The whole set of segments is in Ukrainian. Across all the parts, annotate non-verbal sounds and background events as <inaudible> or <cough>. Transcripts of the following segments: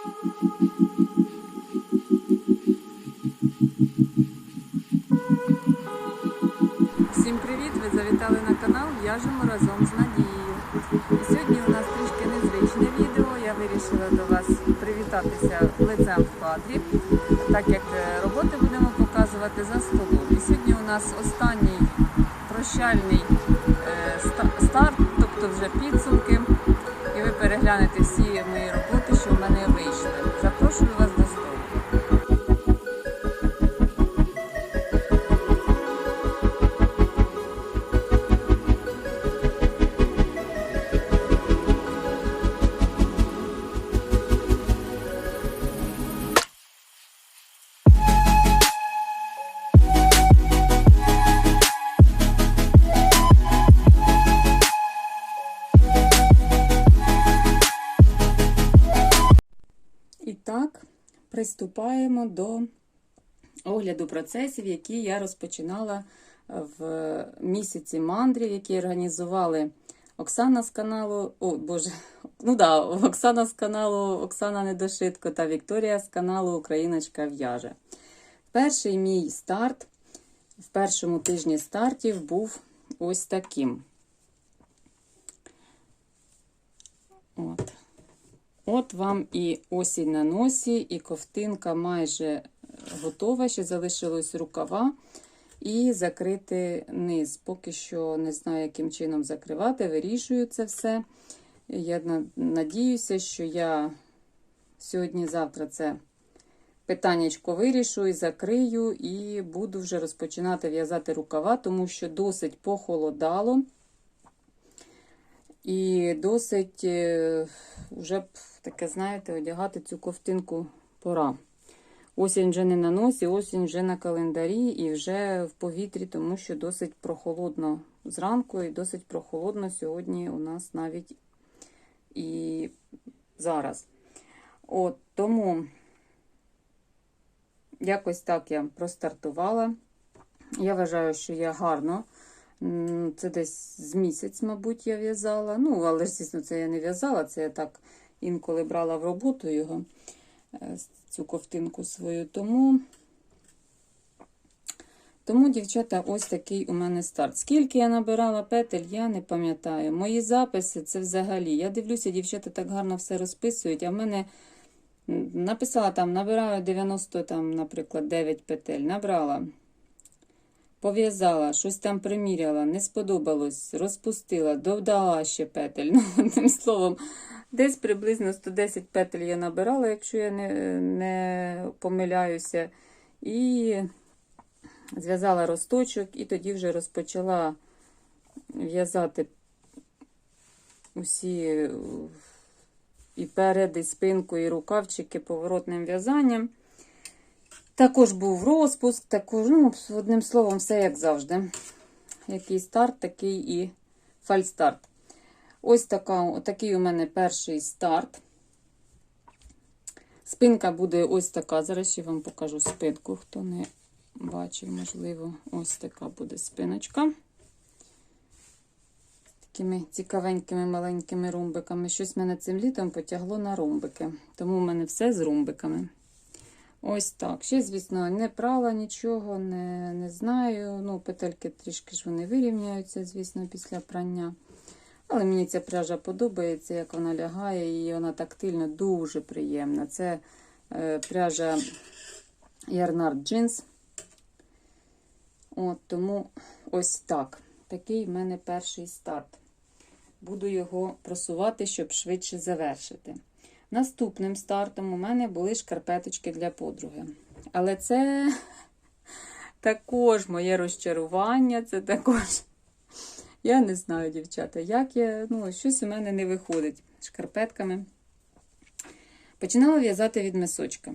Всім привіт! Ви завітали на канал В'яжемо разом з Надією. І сьогодні у нас трішки незвичне відео. Я вирішила до вас привітатися лицем в кадрі, так як е, роботи будемо показувати за столом. І сьогодні у нас останній прощальний е, старт, тобто вже підсумки. І ви переглянете всі мої роботи, що в мене вийшли. Запрошую вас до так, приступаємо до огляду процесів, які я розпочинала в місяці мандрів, які організували Оксана з каналу. О, Боже, <laughs> ну да, Оксана з каналу Оксана Недошитко та Вікторія з каналу Україночка в'яже. Перший мій старт в першому тижні стартів був ось таким. От. От вам і осінь на носі, і ковтинка майже готова. Ще залишилось рукава і закрити низ. Поки що не знаю, яким чином закривати, вирішую це все. Я на- надіюся, що я сьогодні-завтра це питаннячко вирішу і закрию, і буду вже розпочинати в'язати рукава, тому що досить похолодало. І досить е, вже б таке, знаєте, одягати цю ковтинку пора. Осінь вже не на носі, осінь вже на календарі і вже в повітрі, тому що досить прохолодно зранку і досить прохолодно сьогодні у нас навіть і зараз. От тому якось так я простартувала. Я вважаю, що я гарно. Це десь з місяць, мабуть, я в'язала. Ну, але звісно, це я не в'язала, це я так інколи брала в роботу його, е, цю ковтинку свою. Тому, тому, дівчата, ось такий у мене старт. Скільки я набирала петель, я не пам'ятаю. Мої записи це взагалі. Я дивлюся, дівчата так гарно все розписують, а в мене. Написала там, набираю 90, там, наприклад, 9 петель. Набрала. Пов'язала, щось там приміряла, не сподобалось, розпустила, додала ще петель. <laughs> Ну, одним словом, десь приблизно 110 петель я набирала, якщо я не, не помиляюся. І зв'язала росточок, і тоді вже розпочала в'язати усі і перед, і спинку, і рукавчики поворотним в'язанням. Також був розпуск, також, ну, одним словом, все як завжди. Який старт, такий і фальстарт. Ось така, такий у мене перший старт. Спинка буде ось така. Зараз ще вам покажу спинку, хто не бачив, можливо, ось така буде спиночка. Такими цікавенькими маленькими ромбиками. Щось мене цим літом потягло на ромбики. Тому в мене все з ромбиками. Ось так. Ще, звісно, не прала нічого, не, не знаю. Ну, петельки трішки ж вони вирівняються, звісно, після прання. Але мені ця пряжа подобається, як вона лягає, і вона тактильно дуже приємна. Це е, пряжа Ярнард Jeans. От, тому ось так. Такий в мене перший старт. Буду його просувати, щоб швидше завершити. Наступним стартом у мене були шкарпеточки для подруги. Але це <laughs> також моє розчарування, це також. Я не знаю, дівчата, як я. Ну, щось у мене не виходить шкарпетками. Починала в'язати від мисочка.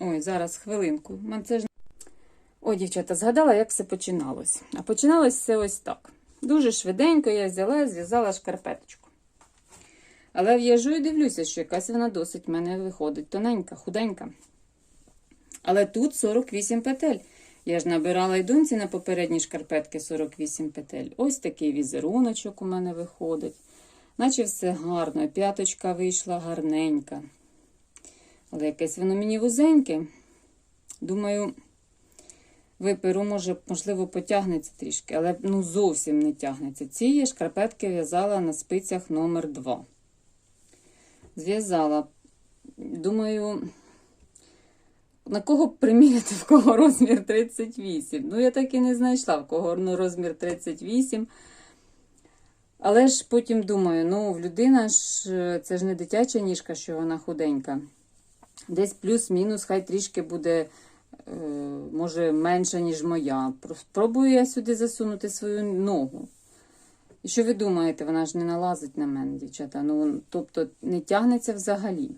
Ой, зараз хвилинку. Це ж... Ой, дівчата, згадала, як все починалось. А починалось все ось так. Дуже швиденько я взяла і зв'язала шкарпеточку. Але в'яжу і дивлюся, що якась вона досить в мене виходить тоненька, худенька. Але тут 48 петель. Я ж набирала й доньці на попередні шкарпетки 48 петель. Ось такий візеруночок у мене виходить. Наче все гарно. П'яточка вийшла гарненька. Але якесь воно мені вузеньке. Думаю, виперу, може, можливо, потягнеться трішки, але ну зовсім не тягнеться. Ці шкарпетки в'язала на спицях номер 2 Зв'язала. Думаю, на кого приміряти, в кого розмір 38. Ну, я так і не знайшла, в кого ну, розмір 38. Але ж потім думаю, ну, в людина ж е, це ж не дитяча ніжка, що вона худенька. Десь плюс-мінус, хай трішки буде, е, може, менша, ніж моя. Про- Спробую я сюди засунути свою ногу. І що ви думаєте, вона ж не налазить на мене, дівчата. Ну, тобто не тягнеться взагалі.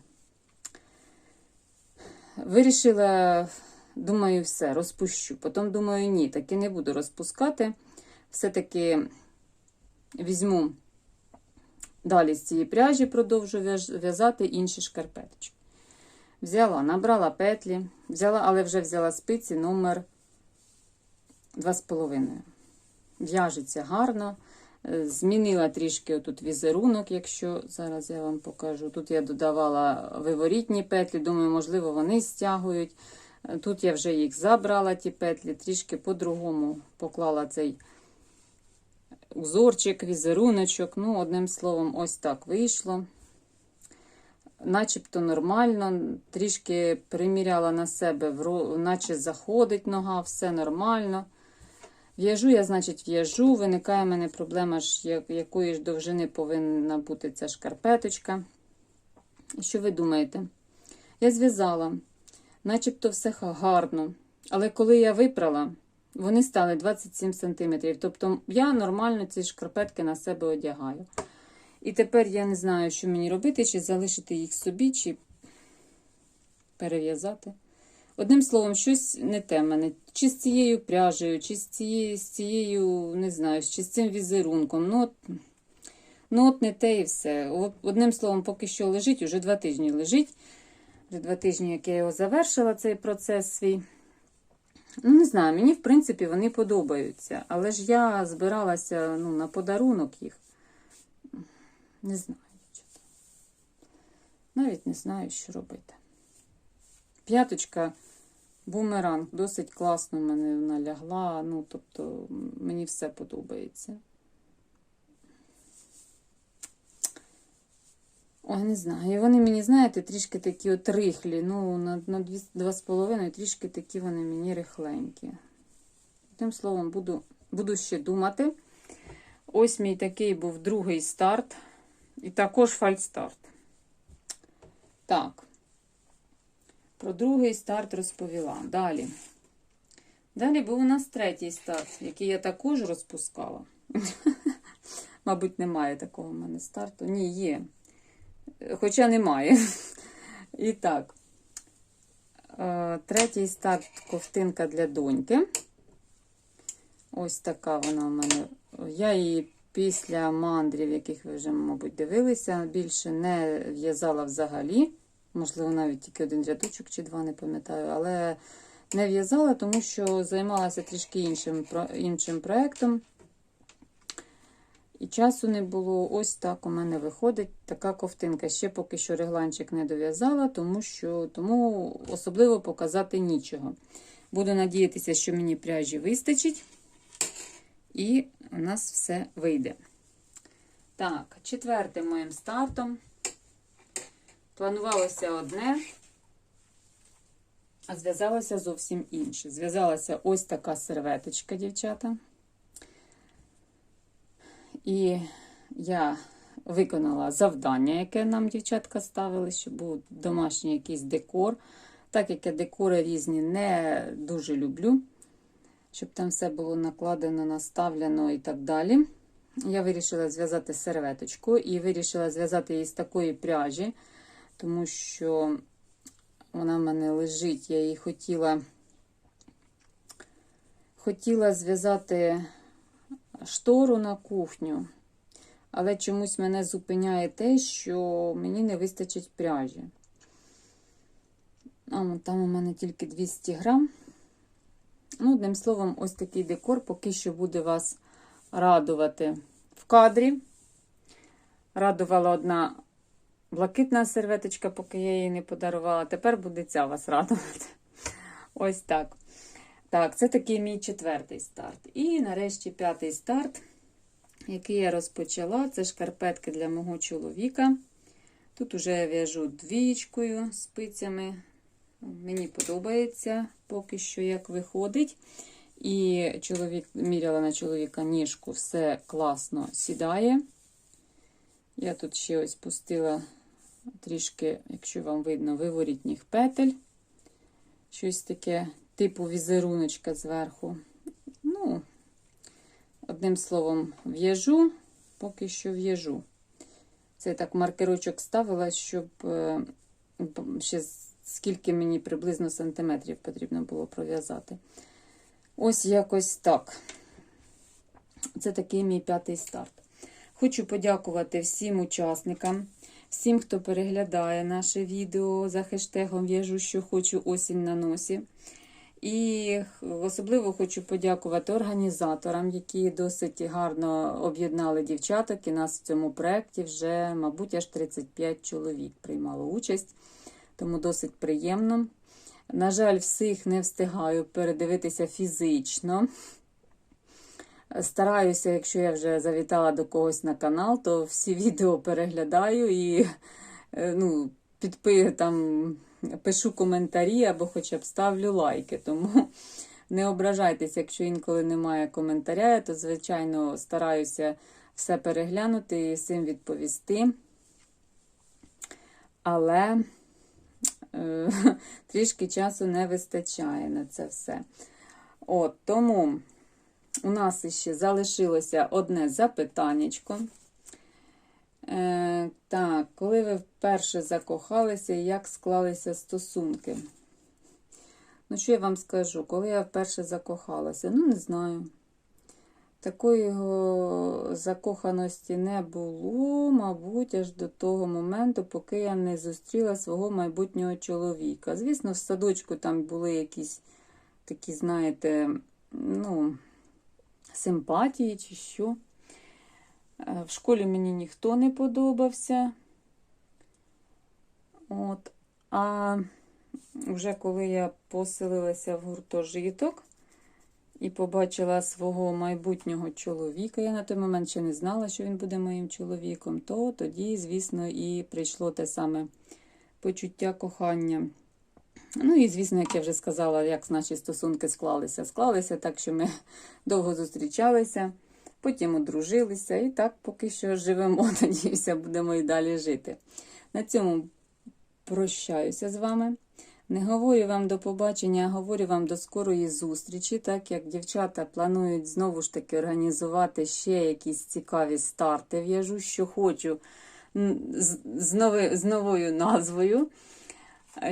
Вирішила, думаю, все, розпущу. Потім думаю, ні, таки не буду розпускати. Все-таки візьму далі з цієї пряжі, продовжу в'язати інші шкарпеточки. Взяла, набрала петлі, взяла, але вже взяла спиці номер 2,5. В'яжеться гарно. Змінила трішки отут візерунок, якщо зараз я вам покажу. Тут я додавала виворітні петлі, думаю, можливо, вони стягують. Тут я вже їх забрала, ті петлі, трішки по-другому поклала цей узорчик, візеруночок. Ну, одним словом, ось так вийшло. Начебто нормально, трішки приміряла на себе, наче заходить нога, все нормально. В'яжу я, значить, в'яжу. Виникає в мене проблема, ж, якої ж довжини повинна бути ця шкарпеточка. Що ви думаєте? Я зв'язала, начебто все гарно. Але коли я випрала, вони стали 27 см. Тобто я нормально ці шкарпетки на себе одягаю. І тепер я не знаю, що мені робити, чи залишити їх собі, чи перев'язати. Одним словом, щось не те мене. Чи з цією пряжею, чи з цією, з цією, не знаю, чи з цим візерунком. Ну от, ну, от не те і все. Одним словом, поки що лежить, уже два тижні лежить. Вже два тижні, як я його завершила, цей процес свій. Ну, не знаю, мені, в принципі, вони подобаються. Але ж я збиралася ну, на подарунок їх. Не знаю, дівчата. Навіть не знаю, що робити. П'яточка бумеранг досить класно в мене вона лягла. Ну, тобто, мені все подобається. Ой, не знаю. І вони мені, знаєте, трішки такі от рихлі. Ну, на, на дві- два з половиною трішки такі вони мені рихленькі. Тим словом, буду, буду ще думати. Ось мій такий був другий старт. І також фальстарт. Так. Про другий старт розповіла. Далі. Далі був у нас третій старт, який я також розпускала. <laughs> Мабуть, немає такого в мене старту. Ні, є. Хоча немає. І так. Е, Третій старт ковтинка для доньки. Ось така вона у мене. Я її після мандрів, яких ви вже, мабуть, дивилися, більше не в'язала взагалі. Можливо, навіть тільки один рядочок чи два, не пам'ятаю. Але не в'язала, тому що займалася трішки іншим, іншим проєктом. І часу не було. Ось так у мене виходить така ковтинка. Ще поки що регланчик не дов'язала, тому що тому особливо показати нічого. Буду надіятися, що мені пряжі вистачить. І у нас все вийде. Так, четвертим моїм стартом. Планувалося одне, а зв'язалося зовсім інше. Зв'язалася ось така серветочка, дівчата. І я виконала завдання, яке нам дівчатка ставили, щоб був домашній якийсь декор. Так як я декори різні не дуже люблю, щоб там все було накладено, наставлено і так далі. Я вирішила зв'язати серветочку і вирішила зв'язати її з такої пряжі, тому що вона в мене лежить. Я її хотіла, хотіла зв'язати штору на кухню, але чомусь мене зупиняє те, що мені не вистачить пряжі. Там у мене тільки 200 грам. Ну, одним словом, ось такий декор поки що буде вас радувати в кадрі. Радувала одна блакитна серветочка, поки я її не подарувала. Тепер буде ця вас радувати. Ось так. Так, це такий мій четвертий старт. І нарешті п'ятий старт, який я розпочала, це шкарпетки для мого чоловіка. Тут уже я в'яжу двічкою спицями. Мені подобається поки що, як виходить. І чоловік міряла на чоловіка ніжку, все класно сідає. Я тут ще ось пустила трішки, якщо вам видно, виворітніх петель. Щось таке, типу візеруночка зверху. Ну, одним словом, в'яжу, поки що в'яжу. Це так маркерочок ставила, щоб е, ще скільки мені приблизно сантиметрів потрібно було пров'язати. Ось якось так. Це такий мій п'ятий старт. Хочу подякувати всім учасникам, всім, хто переглядає наше відео за хештегом В'яжу, що хочу осінь на носі. І особливо хочу подякувати організаторам, які досить гарно об'єднали дівчаток. І нас в цьому проєкті вже, мабуть, аж 35 чоловік приймало участь, тому досить приємно. На жаль, всіх не встигаю передивитися фізично. Стараюся, якщо я вже завітала до когось на канал, то всі <laughs> відео переглядаю і ну, підпи, там, пишу коментарі або хоча б ставлю лайки. Тому <laughs> не ображайтеся, якщо інколи немає коментаря, я то, звичайно, стараюся все переглянути і всім відповісти. Але е, <laughs> трішки часу не вистачає на це все. От, Тому у нас ще залишилося одне запитаннячко. Е, Так, коли ви вперше закохалися і як склалися стосунки? Ну, що я вам скажу? Коли я вперше закохалася? Ну, не знаю. Такої закоханості не було, мабуть, аж до того моменту, поки я не зустріла свого майбутнього чоловіка. Звісно, в садочку там були якісь такі, знаєте, ну, симпатії чи що. В школі мені ніхто не подобався. От. А вже коли я поселилася в гуртожиток і побачила свого майбутнього чоловіка, я на той момент ще не знала, що він буде моїм чоловіком, то тоді, звісно, і прийшло те саме почуття кохання. Ну і, звісно, як я вже сказала, як наші стосунки склалися. Склалися так, що ми <laughs> довго зустрічалися, потім одружилися, і так поки що живемо, <laughs> надіюся, будемо і далі жити. На цьому прощаюся з вами. Не говорю вам до побачення, а говорю вам до скорої зустрічі, так як дівчата планують знову ж таки організувати ще якісь цікаві старти. В'яжу, що хочу з, нови, з новою назвою,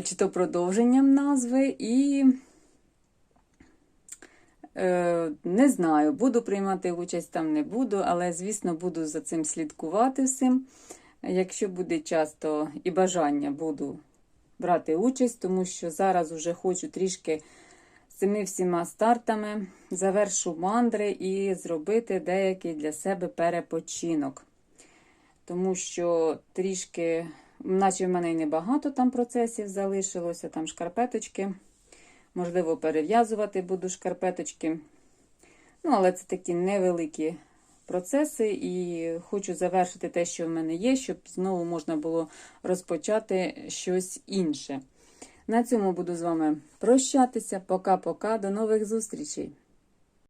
чи то продовженням назви. І е, не знаю, буду приймати участь там, не буду, але, звісно, буду за цим слідкувати всім. Якщо буде час, то і бажання буду брати участь, тому що зараз вже хочу трішки з цими всіма стартами завершу мандри і зробити деякий для себе перепочинок. Тому що трішки, наче в мене й небагато там процесів залишилося, там шкарпеточки. Можливо, перев'язувати буду шкарпеточки. Ну, але це такі невеликі процеси, і хочу завершити те, що в мене є, щоб знову можна було розпочати щось інше. На цьому буду з вами прощатися. Пока-пока, до нових зустрічей!